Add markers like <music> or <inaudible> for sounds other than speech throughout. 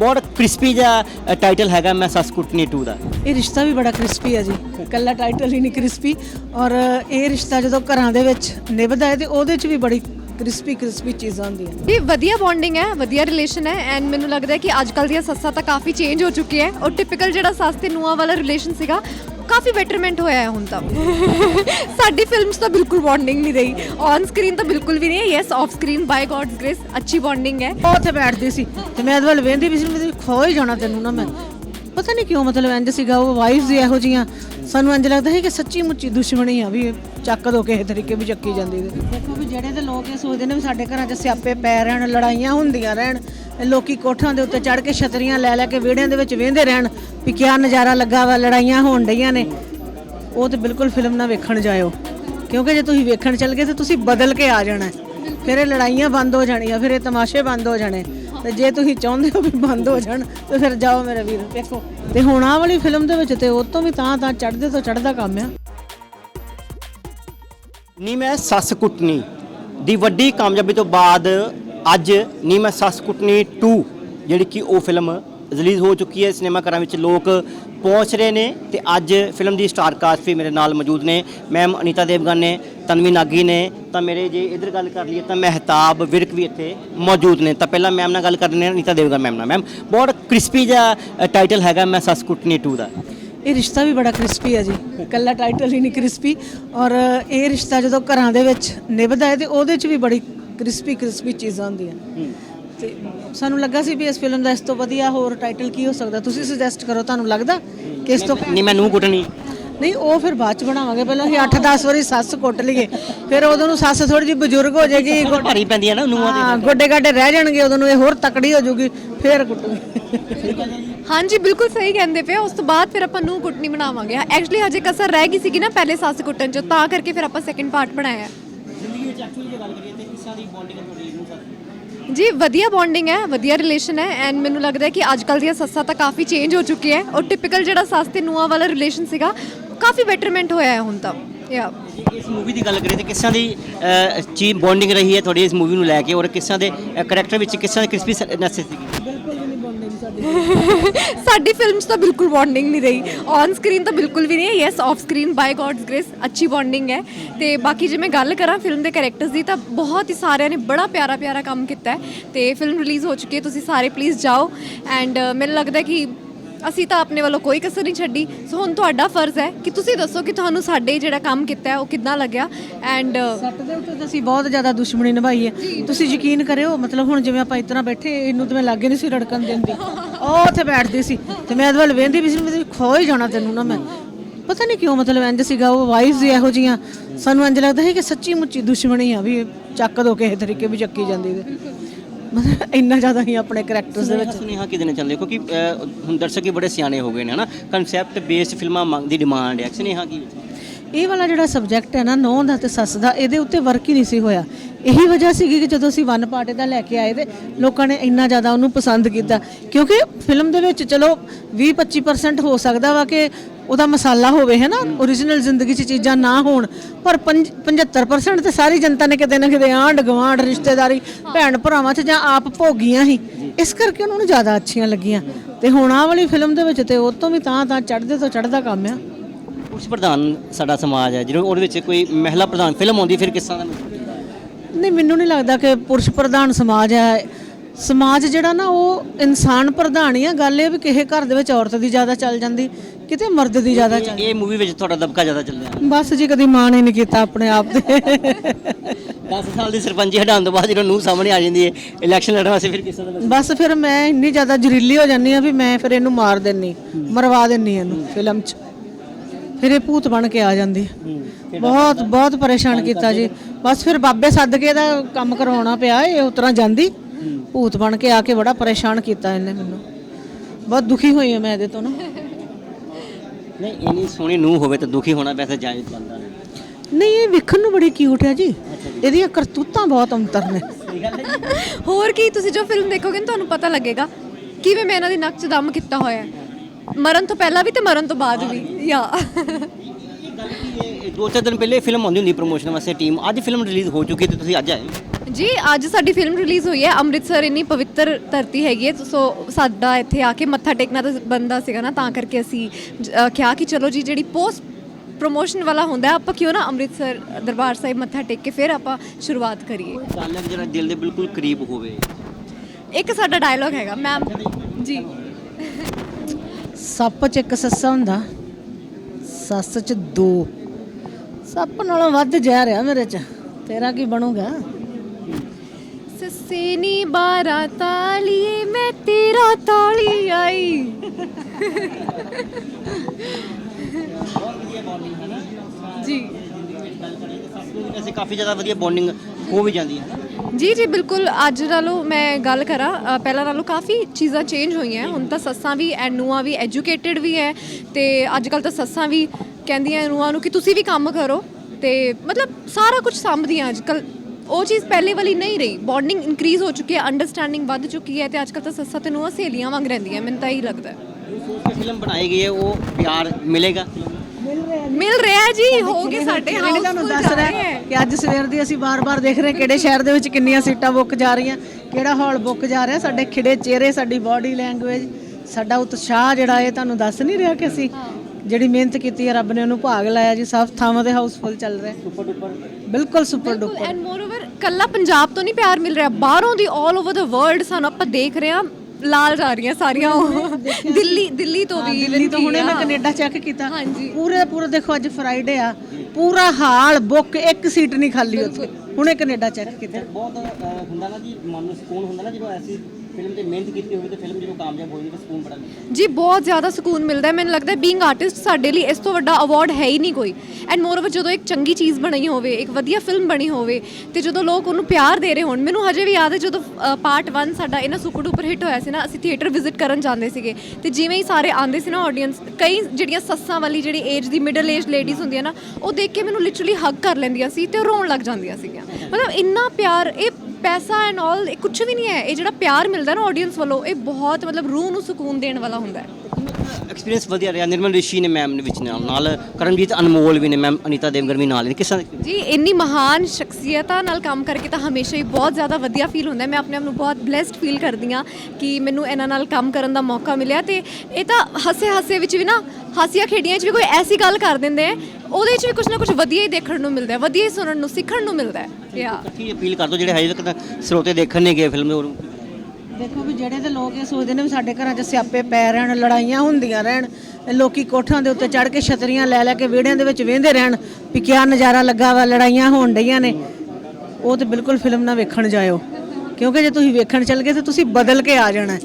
ਬਹੁਤ ਕ੍ਰਿਸਪੀ ਜਿਹਾ ਟਾਈਟਲ ਹੈਗਾ ਮੈਂ ਸੱਸ ਕੁੱਟਣੀ 2 ਦਾ। ਇਹ ਰਿਸ਼ਤਾ ਵੀ ਬੜਾ ਕ੍ਰਿਸਪੀ ਹੈ ਜੀ। ਕੱਲਾ ਟਾਈਟਲ ਹੀ ਨਹੀਂ ਕ੍ਰਿਸਪੀ ਔਰ ਇਹ ਰਿਸ਼ਤਾ ਜਦੋਂ ਘਰਾਂ ਦੇ ਵਿੱਚ ਨਿਭਦਾ ਹੈ ਤੇ ਉਹਦੇ 'ਚ ਵੀ ਬੜੀ ਕ੍ਰਿਸਪੀ ਕ੍ਰਿਸਪੀ ਚੀਜ਼ਾਂ ਹੁੰਦੀਆਂ। ਇਹ ਵਧੀਆ ਬੌਂਡਿੰਗ ਹੈ ਵਧੀਆ ਰਿਲੇਸ਼ਨ ਹੈ। ਐਂਡ ਮੈਨੂੰ ਲੱਗਦਾ ਹੈ ਕਿ ਅੱਜ ਕੱਲ ਦੀਆਂ ਸੱਸਾਂ ਤਾਂ ਕਾਫੀ ਚੇਂਜ ਹੋ ਚੁੱਕੀ ਹੈ। ਔਰ ਟਿਪੀਕਲ ਜਿਹੜਾ ਸੱਸ ਤੇ ਨੂੰਹਾਂ ਵਾਲਾ ਰਿਲੇਸ਼ਨ ਸੀਗਾ ਕਾਫੀ ਬੈਟਰਮੈਂਟ ਹੋਇਆ ਹੈ ਹੁਣ ਤਾਂ। ਸਾਡੀ ਫਿਲਮਸ ਤਾਂ ਬਿਲਕੁਲ ਬੌਂਡਿੰਗ ਨਹੀਂ ਰਹੀ। ਔਨ ਸਕਰੀਨ ਤਾਂ ਬਿਲਕੁਲ ਵੀ ਨਹੀਂ yes off screen by God's grace ਅੱਛੀ ਬੌਂਡਿੰਗ ਹੈ। ਉੱਥੇ ਬੈਠਦੀ ਸੀ ਤੇ ਮੈਂ ਇਹਦੇ ਵੱਲ ਵੇਂਦੀ ਵੀ ਸੀ, ਮੈਂ ਖੋ ਹੀ ਜਾਣਾ ਤੈਨੂੰ ਨਾ ਮੈਂ। ਪਤਾ ਨਹੀਂ ਕਿਉਂ ਮਤਲਬ ਇੰਜ ਸੀਗਾ, ਉਹ ਵਾਈਫਸ ਹੀ ਇਹੋ ਜੀਆਂ ਸਾਨੂੰ ਇੰਜ ਲੱਗਦਾ ਹੈ ਕਿ ਸੱਚੀ ਮੁੱਚੀ ਦੁਸ਼ਮਣੀ ਆ ਵੀ ਚੱਕ ਦੋ ਕਿਸੇ ਤਰੀਕੇ ਵੀ ਚੱਕੀ ਜਾਂਦੀ ਤੇ ਦੇਖੋ ਵੀ ਜਿਹੜੇ ਤੇ ਲੋਕ ਇਹ ਸੋਚਦੇ ਨੇ ਵੀ ਸਾਡੇ ਘਰਾਂ 'ਚ ਸਿਆਪੇ ਪੈ ਰਹਿਣ, ਲੜਾਈਆਂ ਹੁੰਦੀਆਂ ਰਹਿਣ, ਲੋਕੀ ਕੋਠਾਂ ਦੇ ਉੱਤੇ ਚੜ ਕੇ ਛਤਰੀਆਂ ਲੈ ਲੈ ਕੇ ਵਿਹੜਿਆਂ ਦੇ ਵਿੱਚ ਵੇਂਦੇ ਰਹਿਣ ਵੀ ਕਿਆ ਨਜ਼ਾਰਾ ਲੱਗਾ ਵਾ, ਲੜਾਈਆਂ ਹੋਣ ਡਈਆਂ ਨੇ। ਉਹ ਤੇ ਬਿਲਕੁਲ ਫਿਲਮ ਨਾ ਵੇਖਣ ਜਾਇਓ। ਕਿਉਂਕਿ ਜੇ ਤੁਸੀਂ ਵੇਖਣ ਚੱਲ ਗਏ ਤੇ ਤੁਸੀਂ ਬਦਲ ਕੇ ਆ ਜਾਣਾ ਫਿਰ ਇਹ ਲੜਾਈਆਂ ਬੰਦ ਹੋ ਜਾਣੀਆਂ, ਫਿਰ ਇਹ ਤਮਾਸ਼ੇ ਬੰਦ ਹੋ ਜਾਣੇ। ਤੇ ਜੇ ਤੁਸੀਂ ਚਾਹੁੰਦੇ ਹੋ ਵੀ ਬੰਦ ਹੋ ਜਾਣ, ਤੇ ਫਿਰ ਜਾਓ ਮੇਰੇ ਵੀਰ, ਵੇਖੋ। ਤੇ ਹੁਣ ਆਹ ਵਾਲੀ ਫਿਲਮ ਦੇ ਵਿੱਚ ਤੇ ਉਹ ਤੋਂ ਵੀ ਤਾਂ ਤਾਂ ਚੜ੍ਹਦੇ ਤੋਂ ਚੜਦਾ ਕੰਮ ਆ। ਨੀ ਮੈਂ ਸੱਸ ਕੁੱਟਣੀ ਦੀ ਵੱਡੀ ਕਾਮਯਾਬੀ ਤੋਂ ਬਾਅਦ ਅੱਜ ਨੀ ਮੈਂ ਸੱਸ ਕੁੱਟਣੀ 2 ਜਿਹੜੀ ਕਿ ਉਹ ਫਿਲਮ ਰਿਲੀਜ਼ ਹੋ ਚੁੱਕੀ ਹੈ ਸਿਨੇਮਾ ਘਰਾਂ ਵਿੱਚ ਲੋਕ ਪਹੁੰਚ ਰਹੇ ਨੇ ਤੇ ਅੱਜ ਫਿਲਮ ਦੀ ਸਟਾਰ ਕਾਸਟ ਵੀ ਮੇਰੇ ਨਾਲ ਮੌਜੂਦ ਨੇ। ਮੈਮ ਅਨੀਤਾ ਦੇਵਗਨ ਨੇ ਤਨਵੀ ਨਾਗੀ ਨੇ ਤਾਂ ਮੇਰੇ ਜੇ ਇਧਰ ਗੱਲ ਕਰ ਲਈਏ ਤਾਂ ਮਹਿਤਾਬ ਵਿਰਕ ਵੀ ਇੱਥੇ ਮੌਜੂਦ ਨੇ। ਤਾਂ ਪਹਿਲਾਂ ਮੈਮ ਨਾਲ ਗੱਲ ਕਰਦੇ ਹਾਂ ਅਨੀਤਾ ਦੇਵਗਨ ਮੈਮ ਨਾਲ। ਮੈਮ ਬਹੁਤ ਕ੍ਰਿਸਪੀ ਜਿਹਾ ਟਾਈਟਲ ਹੈਗਾ ਮੈਂ ਸੱਸ ਕੁੱਟਣੀ 2 ਦਾ। ਇਹ ਰਿਸ਼ਤਾ ਵੀ ਬੜਾ ਕ੍ਰਿਸਪੀ ਹੈ ਜੀ। ਕੱਲਾ ਟਾਈਟਲ ਹੀ ਨਹੀਂ ਕ੍ਰਿਸਪੀ। ਔਰ ਇਹ ਰਿਸ਼ਤਾ ਜਦੋਂ ਘਰਾਂ ਦੇ ਵਿੱਚ ਨਿਭਦਾ ਹੈ ਤੇ ਉਹਦੇ 'ਚ ਵੀ ਬੜੀ ਕ੍ਰਿਸਪੀ ਕ੍ਰਿਸਪੀ ਚੀਜ਼ਾਂ ਹੁੰਦੀਆਂ। ਤੇ ਸਾਨੂੰ ਲੱਗਾ ਸੀ ਵੀ ਇਸ ਫਿਲਮ ਦਾ ਇਸ ਤੋਂ ਵਧੀਆ ਹੋਰ ਟਾਈਟਲ ਕੀ ਹੋ ਸਕਦਾ। ਤੁਸੀਂ ਸੁਜੈਸਟ ਕਰੋ ਤੁਹਾਨੂੰ ਲੱਗਦਾ ਕਿ ਇਸ ਤੋਂ ਨੀ ਮੈਂ ਨੂੰ ਕੁੱਟਣੀ ਨਹੀਂ ਉਹ ਫਿਰ ਬਾਅਦ ਚ ਬਣਾਵਾਂਗੇ। ਪਹਿਲਾਂ ਅਸੀਂ 8-10 ਵਾਰੀ ਸੱਸ ਕੁੱਟ ਲਈਏ। ਫਿਰ ਉਦੋਂ ਨੂੰ ਸੱਸ ਥੋੜੀ ਜਿਹੀ ਬਜ਼ੁਰਗ ਹੋ ਜਾਏਗੀ ਭਾਰੀ ਪੈਂਦੀਆਂ ਨਾ ਨੂੰਹਾਂ ਹਾਂ ਗੋਡੇ ਗਾਡੇ ਰਹਿ ਜਾਣਗੇ ਉਦੋਂ ਨੂੰ ਇਹ ਹੋਰ ਤਕੜੀ ਹੋ ਜਾਊਗੀ ਫਿਰ ਕੁੱਟੂਗੀ ਹਾਂਜੀ ਬਿਲਕੁਲ ਸਹੀ ਕਹਿੰਦੇ ਪਏ ਉਸ ਤੋਂ ਬਾਅਦ ਫਿਰ ਆਪਾਂ ਨੂੰ ਕੁੱਟਣੀ ਬਣਾਵਾਂਗੇ। ਐਕਚੁਅਲੀ ਹਜੇ ਕਸਰ ਰਹਿ ਗਈ ਸੀਗੀ ਨਾ ਪਹਿਲੇ ਸੱਸ ਕੁੱਟਣ ਚ। ਤਾਂ ਕਰਕੇ ਫਿਰ ਆਪਾਂ ਸੈਕਿੰਡ ਪਾਰਟ ਬਣਾਇਆ। ਜ਼ਿੰਦਗੀ ਵਿੱਚ ਐਕਚੁਅਲੀ ਜੇ ਗੱਲ ਕਰੀਏ ਤੇ ਕਿਸਾਂ ਦੀ ਬੌਂਡਿੰਗ ਜੀ ਵਧੀਆ ਬੌਂਡਿੰਗ ਹੈ ਵਧੀਆ ਰਿਲੇਸ਼ਨ ਹੈ ਐਂਡ ਮੈਨੂੰ ਲੱਗਦਾ ਹੈ ਕਿ ਅੱਜ ਕੱਲ ਦੀਆਂ ਸੱਸਾਂ ਤਾਂ ਕਾਫੀ ਚੇਂਜ ਹੋ ਚੁੱਕੀਆਂ ਹੈ ਔਰ ਟਿਪੀਕਲ ਜਿਹੜਾ ਸੱਸ ਤੇ ਨੂੰਹਾਂ ਵਾਲਾ ਰਿਲੇਸ਼ਨ ਸੀਗਾ ਕਾਫੀ ਬੈਟਰਮੈਂਟ ਹੋਇਆ ਹੈ ਹੁਣ ਤਾਂ ਯਾ ਇਸ ਮੂਵੀ ਦੀ ਗੱਲ ਕਰੀਏ ਤੇ ਕਿਸਾਂ ਦੀ ਅਹ, ਚੀਜ਼ ਬੌਂਡਿੰਗ ਰਹੀ ਹੈ ਤੁਹਾਡੀ ਇਸ ਮੂਵੀ ਨੂੰ ਲੈ ਕੇ ਔਰ ਕਿਸਾਂ ਦੇ ਕੈਰੈਕਟਰ ਵਿੱਚ ਕਿਸਾਂ ਦੀ ਕ੍ਰਿਸਪੀਨੈਸ ਸੀਗੀ ਬਿਲਕੁਲ ਵੀ ਨਹੀਂ ਬਣਨੀ <laughs> ਸਾਡੀ ਸਾਡੀ ਫਿਲਮਸ ਤਾਂ ਬਿਲਕੁਲ ਬੌਂਡਿੰਗ ਨਹੀਂ ਰਹੀ। ਔਨ ਸਕਰੀਨ ਤਾਂ ਬਿਲਕੁਲ ਵੀ ਨਹੀਂ ਹੈ। Yes off screen by God's grace ਅੱਛੀ ਬੌਂਡਿੰਗ ਹੈ। ਤੇ ਬਾਕੀ ਜੇ ਮੈਂ ਗੱਲ ਕਰਾਂ ਫਿਲਮ ਦੇ ਕੈਰੈਕਟਰਸ ਦੀ, ਤਾਂ ਬਹੁਤ ਹੀ ਸਾਰਿਆਂ ਨੇ ਬੜਾ ਪਿਆਰਾ ਪਿਆਰਾ ਕੰਮ ਕੀਤਾ ਹੈ। ਤੇ ਫਿਲਮ ਰਿਲੀਜ਼ ਹੋ ਚੁੱਕੀ ਹੈ। ਤੁਸੀਂ ਸਾਰੇ ਪਲੀਜ਼ ਜਾਓ। ਐਂਡ ਮੈਨੂੰ ਲੱਗਦਾ ਕਿ ਅਸੀਂ ਤਾਂ ਆਪਣੇ ਵੱਲੋਂ ਕੋਈ ਕਸਰ ਨਹੀਂ ਛੱਡੀ। ਸੋ ਹੁਣ ਤੁਹਾਡਾ ਫਰਜ਼ ਹੈ ਕਿ ਤੁਸੀਂ ਦੱਸੋ ਕਿ ਤੁਹਾਨੂੰ ਸਾਡੇ ਜਿਹੜਾ ਕੰਮ ਕੀਤਾ ਹੈ ਉਹ ਕਿੱਦਾਂ ਲੱਗਿਆ? ਐਂਡ ਸੱਟ ਦੇ ਉੱਤੇ ਤਾਂ ਅਸੀਂ ਬਹੁਤ ਜ਼ਿਆਦਾ ਦੁਸ਼ਮਣੀ ਨਿਭਾਈ ਹੈ। ਤੁਸੀਂ ਯਕੀਨ ਕਰਿਓ ਮਤਲਬ ਹੁਣ ਜਿਵੇਂ ਆਪਾਂ ਇਤਨਾ ਬੈਠੇ ਇਹਨੂੰ ਤੇ ਮੈਂ ਲਾਗੇ ਨਹੀਂ ਸੀ ਰੜਕਣ ਦਿੰਦੀ ਉਹ ਉੱਥੇ ਬੈਠਦੀ ਸੀ ਤੇ ਮੈਂ ਇਹਦੇ ਵੱਲ ਵੇਂਦੀ ਵੀ ਸੀ ਮੈਂ ਖੋ ਹੀ ਜਾਣਾ ਤੈਨੂੰ ਨਾ ਮੈਂ। ਪਤਾ ਨਹੀਂ ਕਿਉਂ ਮਤਲਬ ਇੰਜ ਸੀਗਾ ਉਹ ਵਾਈਫਸ ਹੀ ਇਹੋ ਜੀਆਂ ਸਾਨੂੰ ਇੰਜ ਲੱਗਦਾ ਹੈ ਕਿ ਸੱਚੀ ਮੁੱਚੀ ਦੁਸ਼ਮਣੀ ਆ ਵੀ ਚੱਕ ਦੋ ਕਿਸੇ ਤਰੀਕੇ ਵੀ ਚੱਕੀ ਜਾਂਦੀ ਤੇ। ਮਤਲਬ ਇੰਨਾ ਜ਼ਿਆਦਾ ਹੀ ਆਪਣੇ ਕੈਰੈਕਟਰਸ ਦੇ ਵਿੱਚ। ਸੁਨੇਹਾ ਕਿਹਦੇ ਨੇ ਚੱਲਦੇ ਕਿਉਂਕਿ ਅਹ, ਹੁਣ ਦਰਸ਼ਕ ਵੀ ਬੜੇ ਸਿਆਣੇ ਹੋ ਗਏ ਨੇ ਹਨਾ? ਕਨਸੈਪਟ ਬੇਸਡ ਫਿਲਮਾਂ ਮੰਗ ਦੀ ਡਿਮਾਂਡ ਹੈ। ਸੁਨੇਹਾ ਕੀ ਇਹ ਵਾਲਾ ਜਿਹੜਾ ਸਬਜੈਕਟ ਹੈ ਨਾ ਨੌਂ ਦਾ ਤੇ ਸੱਸ ਦਾ ਇਹਦੇ ਉੱਤੇ ਵਰਕ ਹੀ ਨਹੀਂ ਸੀ ਹੋਇਆ। ਇਹੀ ਵਜ੍ਹਾ ਸੀਗੀ ਕਿ ਜਦੋਂ ਅਸੀਂ ਵਨ ਪਾਰਟ ਦਾ ਲੈ ਕੇ ਆਏ ਤੇ ਲੋਕਾਂ ਨੇ ਇੰਨਾ ਜ਼ਿਆਦਾ ਉਹਨੂੰ ਪਸੰਦ ਕੀਤਾ। ਕਿਉਂਕਿ ਫਿਲਮ ਦੇ ਵਿੱਚ ਚਲੋ 20-25% ਹੋ ਸਕਦਾ ਵਾ ਕਿ ਉਹਦਾ ਮਸਾਲਾ ਹੋਵੇ ਹੈ। ਨਾ origignal ਜ਼ਿੰਦਗੀ 'ਚ ਚੀਜ਼ਾਂ ਨਾ ਹੋਣ ਪਰ ਪੰਜ- 75% ਤੇ ਸਾਰੀ ਜਨਤਾ ਨੇ ਕਿਤੇ ਨਾ ਕਿਤੇ ਆਂਢ ਗਵਾਂਢ ਰਿਸ਼ਤੇਦਾਰੀ ਭੈਣ ਭਰਾਵਾਂ 'ਚ ਜਾਂ ਆਪ ਭੋਗੀਆਂ ਹੀ। ਇਸ ਕਰਕੇ ਉਹਨਾਂ ਨੂੰ ਜ਼ਿਆਦਾ ਅੱਛੀਆਂ ਲੱਗੀਆਂ। ਤੇ ਹੁਣ ਆਹ ਵਾਲੀ ਫਿਲਮ ਦੇ ਵਿੱਚ ਤੇ ਉਹ ਤੋਂ ਵੀ ਤਾਂ ਤਾਂ ਚੜ੍ਹਦੇ ਤੋਂ ਚੜ੍ਹਦਾ ਕੰਮ ਆ। ਉਸ ਪ੍ਰਧਾਨ ਸਾਡਾ ਸਮਾਜ ਹੈ ਜਦੋਂ ਉਹਦੇ ਵਿੱਚ ਕੋਈ ਮਹਿਲਾ ਪ੍ਰਧਾਨ ਫਿਲਮ ਆਉਂਦੀ ਫਿਰ ਕਿਸ ਤਰ੍ਹਾਂ ਦਾ? ਨਹੀਂ ਮੈਨੂੰ ਨਹੀਂ ਲੱਗਦਾ ਕਿ ਪੁਰਸ਼ ਪ੍ਰਧਾਨ ਸਮਾਜ ਹੈ। ਸਮਾਜ ਜਿਹੜਾ ਨਾ ਉਹ ਇਨਸਾਨ ਪ੍ਰਧਾਨ ਹੀ ਆ। ਗੱਲ ਇਹ ਵੀ ਕਿਸੇ ਘਰ ਦੇ ਵਿੱਚ ਔਰਤ ਦੀ ਜ਼ਿਆਦਾ ਚੱਲ ਜਾਂਦੀ। ਕਿਤੇ ਮਰਦ ਦੀ ਜ਼ਿਆਦਾ ਚੱਲ ਇਹ ਮੂਵੀ ਵਿੱਚ ਤੁਹਾਡਾ ਦਬਕਾ ਜ਼ਿਆਦਾ ਚੱਲ ਰਿਹਾ ਬਸ ਜੀ ਕਦੀ ਮਾਣ ਹੀ ਨਹੀਂ ਕੀਤਾ ਆਪਣੇ ਆਪ ਤੇ 10 ਸਾਲ ਦੀ ਸਰਪੰਚੀ ਹਟਾਉਣ ਤੋਂ ਬਾਅਦ ਜਦੋਂ ਨੂੰ ਸਾਹਮਣੇ ਆ ਜਾਂਦੀ ਹੈ ਇਲੈਕਸ਼ਨ ਲੜਨ ਵਾਸਤੇ ਫਿਰ ਕਿਸ ਦਾ ਬਸ ਫਿਰ ਮੈਂ ਇੰਨੀ ਜ਼ਿਆਦਾ ਜ਼ਰੀਲੀ ਹੋ ਜਾਂਦੀ ਆ ਵੀ ਮੈਂ ਫਿਰ ਇਹਨੂੰ ਮਾਰ ਦਿੰਨੀ ਮਰਵਾ ਦਿੰਨੀ ਇਹਨੂੰ ਫਿਲਮ 'ਚ। ਫਿਰ ਇਹ ਭੂਤ ਬਣ ਕੇ ਆ ਜਾਂਦੀ। ਬਹੁਤ ਬਹੁਤ ਪਰੇਸ਼ਾਨ ਕੀਤਾ ਜੀ। ਬਸ ਫਿਰ ਬਾਬੇ ਸੱਦ ਕੇ ਇਹਦਾ ਕੰਮ ਕਰਵਾਉਣਾ ਪਿਆ ਇਹ ਉਤਰਾ ਜਾਂਦੀ। ਭੂਤ ਬਣ ਕੇ ਆ ਕੇ ਬੜਾ ਪਰੇਸ਼ਾਨ ਕੀਤਾ ਇਹਨੇ ਮੈਨੂੰ। ਬਹੁਤ ਦੁਖੀ ਹੋਈ ਹਾਂ ਮੈਂ ਇਹਦੇ ਤੋਂ ਨਾ। ਨਹੀਂ ਇੰਨੀ ਸੋਹਣੀ ਨੂੰ ਹੋਵੇ ਤਾਂ ਦੁਖੀ ਹੋਣਾ ਵੈਸੇ ਜਾਇਜ਼ ਬੰਦਾ ਨੇ ਨਹੀਂ ਇਹ ਵੇਖਣ ਨੂੰ ਬੜੀ ਕਿਊਟ ਹੈ ਜੀ। ਇਹਦੀਆਂ ਕਰਤੂਤਾਂ ਬਹੁਤ ਅੰਤਰ ਨੇ। <laughs> ਹੋਰ ਕੀ ਤੁਸੀਂ ਜੋ ਫਿਲਮ ਦੇਖੋਗੇ ਨਾ ਤੁਹਾਨੂੰ ਪਤਾ ਲੱਗੇਗਾ ਕਿਵੇਂ ਮੈਂ ਇਹਨਾਂ ਦੀ ਨੱਕ 'ਚ ਦਮ ਕੀਤਾ ਹੋਇਆ ਹੈ। ਮਰਨ ਤੋਂ ਪਹਿਲਾਂ ਵੀ ਤੇ ਮਰਨ ਤੋਂ ਬਾਅਦ ਵੀ ਯਾ। ਦੋ ਚਾਰ ਦਿਨ ਪਹਿਲੇ ਫਿਲਮ ਆਉਂਦੀ ਹੁੰਦੀ ਪ੍ਰੋਮੋਸ਼ਨ ਵਾਸਤੇ ਟੀਮ ਅੱਜ ਫਿਲਮ ਰਿਲੀਜ਼ ਹੋ ਚੁੱਕੀ ਤੇ ਤੁਸੀਂ ਅੱਜ ਆਏ ਜੀ ਅੱਜ ਸਾਡੀ ਫਿਲਮ ਰਿਲੀਜ਼ ਹੋਈ ਹੈ। ਅੰਮ੍ਰਿਤਸਰ ਇੰਨੀ ਪਵਿੱਤਰ ਧਰਤੀ ਹੈਗੀ ਹੈ ਸੋ ਸਾਡਾ ਇੱਥੇ ਆ ਕੇ ਮੱਥਾ ਟੇਕਣਾ ਤਾਂ ਬੰਦਾ ਸੀਗਾ ਨਾ ਤਾਂ ਕਰਕੇ ਅਸੀਂ ਅ, ਕਿਹਾ ਕਿ ਚਲੋ ਜੀ ਜਿਹੜੀ ਪੋਸਟ ਪ੍ਰੋਮੋਸ਼ਨ ਵਾਲਾ ਹੁੰਦਾ ਹੈ, ਆਪਾਂ ਕਿਉਂ ਨਾ ਅੰਮ੍ਰਿਤਸਰ ਦਰਬਾਰ ਸਾਹਿਬ ਮੱਥਾ ਟੇਕ ਕੇ ਫਿਰ ਆਪਾਂ ਸ਼ੁਰੂਆਤ ਕਰੀਏ। ਡਾਇਲੌਗ ਜਿਹੜਾ ਦਿਲ ਦੇ ਬਿਲਕੁਲ ਕਰੀਬ ਹੋਵੇ। ਇੱਕ ਸਾਡਾ ਡਾਇਲੋਗ ਹੈਗਾ ਮੈਮ ਜੀ। ਸੱਪ 'ਚ ਇੱਕ ਸੱਸਾ ਹੁੰਦਾ ਸੱਸ 'ਚ ਦੋ। ਸੱਪ ਨਾਲੋਂ ਵੱਧ ਜ਼ਹਿਰ ਆ ਮੇਰੇ 'ਚ ਤੇਰਾ ਕੀ ਬਣੂਗਾ? ਸੱਸੇ ਨੀ ਬਾਰਾ ਤਾਲੀਏ ਮੈਂ ਤੇਰਾ ਤਾਲੀ ਆਈ। ਜੀ। ਵੈਸੇ ਕਾਫੀ ਜ਼ਿਆਦਾ ਵਧੀਆ ਬੌਂਡਿੰਗ ਹੋ ਵੀ ਜਾਂਦੀ ਹੈ। ਜੀ ਜੀ ਬਿਲਕੁਲ। ਅੱਜ ਨਾਲੋਂ ਮੈਂ ਗੱਲ ਕਰਾਂ ਅ, ਪਹਿਲਾਂ ਨਾਲੋਂ ਕਾਫੀ ਚੀਜ਼ਾਂ ਚੇਂਜ ਹੋਈਆਂ। ਹੁਣ ਤਾਂ ਸੱਸਾਂ ਵੀ ਨੂੰਹਾਂ ਵੀ ਐਜੂਕੇਟਿਡ ਵੀ ਹੈ ਤੇ ਅੱਜ ਕੱਲ ਤਾਂ ਸੱਸਾਂ ਵੀ ਕਹਿੰਦੀਆਂ ਨੂੰਹਾਂ ਨੂੰ ਕਿ ਤੁਸੀਂ ਵੀ ਕੰਮ ਕਰੋ ਤੇ ਮਤਲਬ ਸਾਰਾ ਕੁਝ ਸੰਭਦੀਆਂ ਅੱਜ ਕੱਲ ਉਹ ਚੀਜ਼ ਪਹਿਲੇ ਵਾਲੀ ਨਹੀਂ ਰਹੀ। ਬੌਂਡਿੰਗ ਇਨਕਰੀਜ਼ ਹੋ ਚੁੱਕੀ ਹੈ ਅੰਡਰਸਟੈਂਡਿੰਗ ਵੱਧ ਚੁੱਕੀ ਹੈ ਤੇ ਅੱਜ ਕੱਲ ਤਾਂ ਸੱਸਾਂ ਤੇ ਨੂੰਹਾਂ ਸਹੇਲੀਆਂ ਵਾਂਗ ਰਹਿੰਦੀਆਂ ਮੈਨੂੰ ਤਾਂ ਇਹੀ ਲੱਗਦਾ। ਹੈ ਫਿਲਮ ਬਣਾਈ ਗਈ ਹੈ ਉਹ ਪਿਆਰ ਮਿਲੇਗਾ? ਮਿਲ ਰਿਹਾ ਹੈ ਜੀ ਹੋ ਗਏ ਸਾਡੇ ਹਾਊਸ ਤੁਹਾਨੂੰ ਦੱਸ ਰਿਹਾ ਕਿ ਅੱਜ ਸਵੇਰ ਦੀ ਅਸੀਂ ਬਾਰ-ਬਾਰ ਦੇਖ ਰਹੇ ਕਿਹੜੇ ਸ਼ਹਿਰ ਦੇ ਵਿੱਚ ਕਿੰਨੀਆਂ ਸੀਟਾਂ ਬੁੱਕ ਜਾ ਰਹੀਆਂ ਕਿਹੜਾ ਹਾਲ ਬੁੱਕ ਜਾ ਰਿਹਾ ਸਾਡੇ ਖਿੜੇ ਚਿਹਰੇ ਸਾਡੀ ਬਾਡੀ ਲੈਂਗੁਏਜ ਸਾਡਾ ਉਤਸ਼ਾਹ ਜਿਹੜਾ ਇਹ ਤੁਹਾਨੂੰ ਦੱਸ ਨਹੀਂ ਰਿਹਾ ਕਿ ਅਸੀਂ ਜਿਹੜੀ ਮਿਹਨਤ ਕੀਤੀ ਹੈ ਰੱਬ ਨੇ ਉਹਨੂੰ ਭਾਗ ਲਾਇਆ ਜੀ ਸਭ ਥਾਵਾਂ ਦੇ ਹਾਊਸਫੁੱਲ ਚੱਲ ਰਿਹਾ। Super duper. ਬਿਲਕੁਲ ਸੁਪਰ ਡੁਪਰ। ਐਂਡ ਕੱਲਾ ਪੰਜਾਬ ਤੋਂ ਨਹੀਂ ਪਿਆਰ ਮਿਲ ਰਿਹਾ ਬਾਹਰੋਂ ਦੀ 올 ਓਵਰ ਦਾ ਵਰਲਡ ਸਾਨੂੰ ਆਪਾਂ ਦੇਖ ਰਹੇ ਹਾਂ ਲਾਲ ਜਾ ਰਹੀਆਂ ਸਾਰੀਆਂ ਉਹ। ਦਿੱਲੀ ਦਿੱਲੀ ਤੋਂ ਵੀ ਦਿੱਲੀ ਤੋਂ ਹੁਣੇ ਮੈਂ। ਕੈਨੇਡਾ ਚੈੱਕ ਕੀਤਾ। ਹਾਂਜੀ। ਪੂਰੇ ਪੂਰੇ ਦੇਖੋ ਅੱਜ ਫਰਾਈਡੇ ਆ। ਪੂਰਾ ਹਾਲ ਬੁੱਕ ਇੱਕ ਸੀਟ ਨਹੀਂ ਖਾਲੀ ਉੱਥੇ। ਹੁਣੇ ਕੈਨੇਡਾ ਚੈੱਕ ਕੀਤਾ। ਬਹੁਤ ਹੁੰਦਾ ਨਾ ਜੀ ਮਨ ਨੂੰ ਸਕੂਨ ਹੁੰਦਾ ਨਾ ਜਦੋਂ ਐਸੀ ਫਿਲਮ ਤੇ ਮਿਹਨਤ ਕੀਤੀ ਹੋਵੇ ਤੇ ਫਿਲਮ ਜਦੋਂ ਕਾਮਯਾਬ ਹੋ ਤਾਂ ਸਕੂਨ ਬੜਾ ਮਿਲਦਾ। ਜੀ, ਬਹੁਤ ਜ਼ਿਆਦਾ ਸਕੂਨ ਮਿਲਦਾ ਹੈ। ਮੈਨੂੰ ਲੱਗਦਾ ਬੀਇੰਗ ਆਰਟਿਸਟ ਸਾਡੇ ਲਈ ਇਸ ਤੋਂ ਵੱਡਾ ਅਵਾਰਡ ਹੈ ਹੀ ਨਹੀਂ ਕੋਈ। ਐਂਡ ਮੋਰ ਓਵਰ ਜਦੋਂ ਇੱਕ ਚੰਗੀ ਚੀਜ਼ ਬਣੀ ਹੋਵੇ, ਇੱਕ ਵਧੀਆ ਫਿਲਮ ਬਣੀ ਹੋਵੇ ਤੇ ਜਦੋਂ ਲੋਕ ਉਹਨੂੰ ਪਿਆਰ ਦੇ ਰਹੇ ਹੋਣ, ਮੈਨੂੰ ਹਜੇ ਵੀ ਯਾਦ ਹੈ ਜਦੋਂ ਪਾਰਟ 1 ਸਾਡਾ ਇਹਨਾਂ ਸੁਪਰ ਡੂਪਰ ਹਿੱਟ ਹੋਇਆ ਸੀ ਨਾ, ਅਸੀਂ ਥੀਏਟਰ ਵਿਜ਼ਿਟ ਕਰਨ ਜਾਂਦੇ ਸੀਗੇ ਤੇ ਜਿਵੇਂ ਹੀ ਸਾਰੇ ਆਉਂਦੇ ਸੀ ਨਾ ਆਡੀਅנס ਕਈ ਜਿਹੜੀਆਂ ਸੱਸਾਂ ਵਾਲੀ ਜਿਹੜੀ ਏਜ ਦੀ ਮਿਡਲ ਏਜ ਲੇਡੀਜ਼ ਹੁੰਦੀਆਂ ਨਾ, ਉਹ ਦੇਖ ਕੇ ਮੈਨੂੰ ਲਿਟਰਲੀ ਹੱਗ ਕਰ ਲੈਂਦੀਆਂ ਸੀ ਤੇ ਰੋਣ ਲੱਗ ਜਾਂਦੀਆਂ ਸੀਗੀਆਂ। ਮਤਲਬ ਇੰਨਾ ਪਿਆਰ, ਇਹ ਪੈਸਾ ਐਂਡ ਆਲ ਇਹ ਕੁਝ ਵੀ ਨਹੀਂ ਹੈ। ਇਹ ਜਿਹੜਾ ਪਿਆਰ ਮਿਲਦਾ ਨਾ ਆਡੀਅנס ਵੱਲੋਂ ਇਹ ਬਹੁਤ ਮਤਲਬ ਰੂਹ ਨੂੰ ਸਕੂਨ ਦੇਣ ਵਾਲਾ ਹੁੰਦਾ ਹੈ। ਐਕਸਪੀਰੀਅੰਸ ਵਧੀਆ ਰਿਹਾ। ਨਿਰਮਲ ਰਿਸ਼ੀ ਨੇ ਮੈਮ ਨੇ ਵਿੱਚ ਨਾਲ ਨਾਲ ਕਰਮਜੀਤ ਅਨਮੋਲ ਵੀ ਨੇ ਮੈਮ ਅਨੀਤਾ ਦੇਵਗਰ ਵੀ ਨਾਲ ਨੇ। ਕਿਸ ਦੇ- ਜੀ ਇੰਨੀ ਮਹਾਨ ਸ਼ਖਸੀਅਤਾਂ ਨਾਲ ਕੰਮ ਕਰਕੇ ਤਾਂ ਹਮੇਸ਼ਾ ਹੀ ਬਹੁਤ ਜ਼ਿਆਦਾ ਵਧੀਆ ਫੀਲ ਹੁੰਦਾ ਮੈਂ ਆਪਣੇ ਆਪ ਨੂੰ ਬਹੁਤ ਬlesed ਫੀਲ ਕਰਦੀ ਹਾਂ ਕਿ ਮੈਨੂੰ ਇਹਨਾਂ ਨਾਲ ਕੰਮ ਕਰਨ ਦਾ ਮੌਕਾ ਮਿਲਿਆ ਤੇ ਇਹ ਤਾਂ ਹੱਸੇ ਹੱਸੇ ਵਿੱਚ ਵੀ ਨਾ ਹਾਸੀਆਂ ਖੇਡੀਆਂ 'ਚ ਵੀ ਕੋਈ ਐਸੀ ਗੱਲ ਕਰ ਦਿੰਦੇ ਆ ਉਹਦੇ 'ਚ ਵੀ ਕੁਝ ਨਾ ਕੁਝ ਵਧੀਆ ਹੀ ਦੇਖਣ ਨੂੰ ਮਿਲਦਾ ਹੈ ਵਧੀਆ ਹੀ ਸੁਣਨ ਨੂੰ ਸਿੱਖਣ ਨੂੰ ਮਿਲਦਾ ਹੈ। ਯਾ ਇਕੱਠੀ ਅਪੀਲ ਕਰ ਦੋ ਜਿਹੜੇ ਹਜੇ ਤੱਕ ਸਰੋਤੇ ਦੇਖਣ ਨਹੀਂ ਗਏ ਫਿਲਮ ਉਹ ਦੇਖੋ ਵੀ ਜਿਹੜੇ ਤੇ ਲੋਕ ਇਹ ਸੋਚਦੇ ਨੇ ਵੀ ਸਾਡੇ ਘਰਾਂ 'ਚ ਸਿਆਪੇ ਪੈ ਰਹਿਣ ਲੜਾਈਆਂ ਹੁੰਦੀਆਂ ਰਹਿਣ ਲੋਕੀ ਕੋਠਾਂ ਦੇ ਉੱਤੇ ਚੜ ਕੇ ਛਤਰੀਆਂ ਲੈ ਲੈ ਕੇ ਵਿਹੜਿਆਂ ਦੇ ਵਿੱਚ ਵੇਂਦੇ ਰਹਿਣ ਵੀ ਕਿਆ ਨਜ਼ਾਰਾ ਲੱਗਾ ਵਾ ਲੜਾਈਆਂ ਹੋਣ ਡਈਆਂ ਨੇ। ਉਹ ਤੇ ਬਿਲਕੁਲ ਫਿਲਮ ਨਾ ਵੇਖਣ ਜਾਇਓ ਕਿਉਂਕਿ ਜੇ ਤੁਸੀਂ ਵੇਖਣ ਚੱਲ ਗਏ ਤਾਂ ਤੁਸੀਂ ਬਦਲ ਕੇ ਆ ਜਾਣਾ।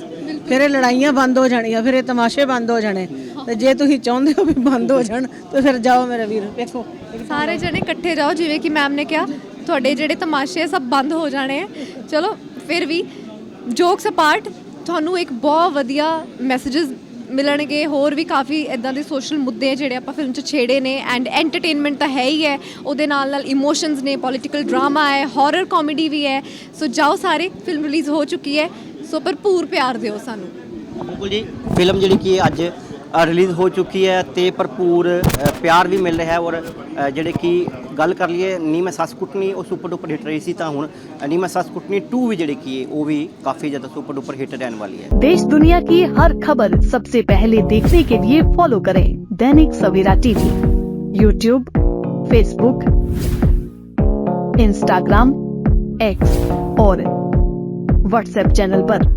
ਫਿਰ ਇਹ ਲੜਾਈਆਂ ਬੰਦ ਹੋ ਜਾਣੀਆਂ ਫਿਰ ਇਹ ਤਮਾਸ਼ੇ ਬੰਦ ਹੋ ਜਾਣੇ। ਤੇ ਜੇ ਤੁਸੀਂ ਚਾਹੁੰਦੇ ਹੋ ਵੀ ਬੰਦ ਹੋ ਜਾਣ ਤਾਂ ਫਿਰ ਜਾਓ ਮੇਰੇ ਵੀਰ ਵੇਖੋ। ਸਾਰੇ ਜਣੇ ਇਕੱਠੇ ਜਾਓ ਜਿਵੇਂ ਕਿ ਮੈਮ ਨੇ ਕਿਹਾ ਤੁਹਾਡੇ ਜਿਹੜੇ ਤਮਾਸ਼ੇ ਆ, ਸਭ ਬੰਦ ਹੋ ਜਾਣੇ ਆ। ਚਲੋ ਫਿਰ ਵੀ ਜੋਕਸ ਅਪਾਰਟ ਤੁਹਾਨੂੰ ਇੱਕ ਬਹੁਤ ਵਧੀਆ ਮੈਸੇजेस ਮਿਲਣਗੇ। ਹੋਰ ਵੀ ਕਾਫੀ ਇਦਾਂ ਦੇ ਸੋਸ਼ਲ ਮੁੱਦੇ ਆ ਜਿਹੜੇ ਆਪਾਂ ਫਿਲਮ 'ਚ ਛੇੜੇ ਨੇ ਐਂਡ ਐਂਟਰਟੇਨਮੈਂਟ ਤਾਂ ਹੈ ਹੀ ਹੈ। ਉਹਦੇ ਨਾਲ ਨਾਲ ਇਮੋਸ਼ਨਸ ਨੇ ਪੋਲਿਟੀਕਲ ਡਰਾਮਾ ਹੈ ਹਾਰਰ ਕਾਮੇਡੀ ਵੀ ਹੈ। ਸੋ ਜਾਓ ਸਾਰੇ ਫਿਲਮ ਰਿਲੀਜ਼ ਹੋ ਚੁੱਕੀ ਹੈ। ਸੋ ਭਰਪੂਰ ਪਿਆਰ ਦਿਓ ਸਾਨੂੰ। ਬਿਲਕੁਲ ਜੀ ਫਿਲਮ ਜਿਹੜੀ ਕਿ ਅੱਜ ਰਿਲੀਜ਼ ਹੋ ਚੁੱਕੀ ਹੈ ਤੇ ਭਰਪੂਰ ਅ, ਪਿਆਰ ਵੀ ਮਿਲ ਰਿਹਾ ਹੈ ਔਰ ਅ, ਜਿਹੜੇ ਕਿ ਗੱਲ ਕਰ ਲਈਏ ਨੀ ਮੈਂ ਸੱਸ ਕੁੱਟਣੀ ਉਹ ਸੁਪਰ ਡੁਪਰ ਹਿੱਟ ਰਹੀ ਸੀ ਤਾਂ ਹੁਣ ਨੀ ਮੈਂ ਸੱਸ ਕੁੱਟਣੀ 2 ਵੀ ਜਿਹੜੀ ਕਿ ਹੈ ਉਹ ਵੀ ਕਾਫੀ ਜ਼ਿਆਦਾ ਸੁਪਰ ਡੁਪਰ ਹਿੱਟ ਰਹਿਣ ਵਾਲੀ ਹੈ देश दुनिया की हर खबर सबसे पहले देखने के लिए फॉलो करें Dainik Savera TV YouTube Facebook Instagram X और व्हाट्सएप चैनल पर।